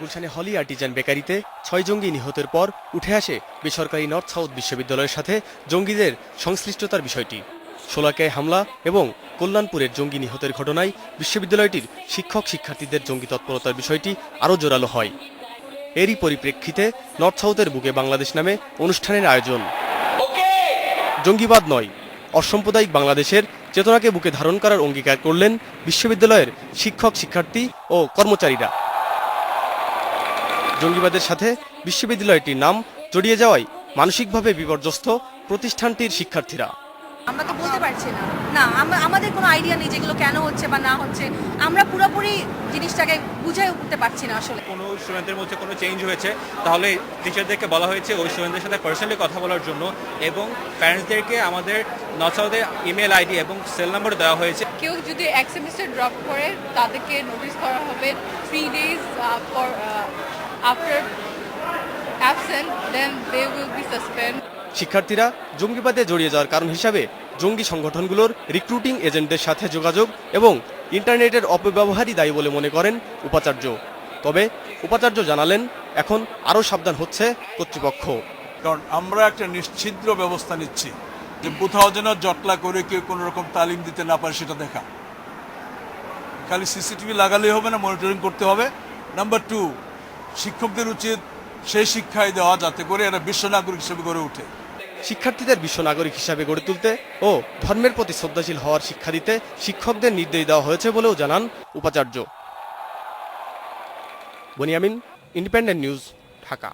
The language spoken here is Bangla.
গুলশানে হলি আর্টিজান বেকারিতে ছয় জঙ্গি নিহতের পর উঠে আসে বেসরকারি নর্থ সাউথ বিশ্ববিদ্যালয়ের সাথে জঙ্গিদের সংশ্লিষ্টতার বিষয়টি। শোলাকায় হামলা এবং কল্যাণপুরের জঙ্গি নিহতের ঘটনায় বিশ্ববিদ্যালয়টির শিক্ষক শিক্ষার্থীদের জঙ্গি তৎপরতার বিষয়টি আরও জোরালো হয়। এরই পরিপ্রেক্ষিতে নর্থ সাউথের বুকে বাংলাদেশ নামে অনুষ্ঠানের আয়োজন। জঙ্গিবাদ নয় অসাম্প্রদায়িক বাংলাদেশের চেতনাকে বুকে ধারণ করার অঙ্গীকার করলেন বিশ্ববিদ্যালয়ের শিক্ষক শিক্ষার্থী ও কর্মচারীরা। জঙ্গিবাদের সাথে বিশ্ববিদ্যালয়টির নাম জড়িয়ে যাওয়ায় মানসিকভাবে বিপর্যস্ত প্রতিষ্ঠানটির শিক্ষার্থীরা। আমরা তো বলতে পারছি না। না আমাদের কোনো আইডিয়া নেই যেগুলো কেন হচ্ছে বা না হচ্ছে। আমরা পুরোপুরি জিনিসটাকে বুঝাই উঠতে পারছি না আসলে। কোনো স্টুডেন্টের মধ্যে কোনো চেঞ্জ হয়েছে? তাহলে টিচারদেরকে বলা হয়েছে ওই স্টুডেন্টদের সাথে পার্সোনালি কথা বলার জন্য এবং প্যারেন্টসদেরকে আমাদের নসাউদের ইমেল আইডি এবং সেল নাম্বার দেওয়া হয়েছে। কেউ যদি এক সেমিস্টার ড্রপ করে তাদেরকে নোটিস করা হবে three days for after absent then they will be suspend শিক্ষার্থীরা জঙ্গিবাদে জড়িয়ে যাওয়ার কারণ হিসাবে জঙ্গি সংগঠনগুলোর রিক্রুটিং এজেন্টদের সাথে যোগাযোগ এবং ইন্টারনেটের অপব্যবহারই দায়ী বলে মনে করেন উপাচার্য। তবে উপাচার্য জানালেন এখন আরও সাবধান হচ্ছে কর্তৃপক্ষ। কারণ আমরা একটা নিশ্ছিদ্র ব্যবস্থা নিচ্ছি যে কোথাও যেন জটলা করে কেউ কোনো রকম তালিম দিতে না পারে সেটা দেখা। খালি সিসিটিভি লাগালেই হবে না মনিটরিং করতে হবে। নাম্বার টু শিক্ষকদের উচিত সেই শিক্ষায় দেওয়া যাতে করে এরা বিশ্ব নাগরিক হিসেবে গড়ে উঠে শিক্ষার্থীদের বিশ্ব নাগরিক হিসাবে গড়ে তুলতে ও ধর্মের প্রতি শ্রদ্ধাশীল হওয়ার শিক্ষা দিতে শিক্ষকদের নির্দেশ দেওয়া হয়েছে বলেও জানান উপাচার্য। Boniamin, Independent News, Dhaka.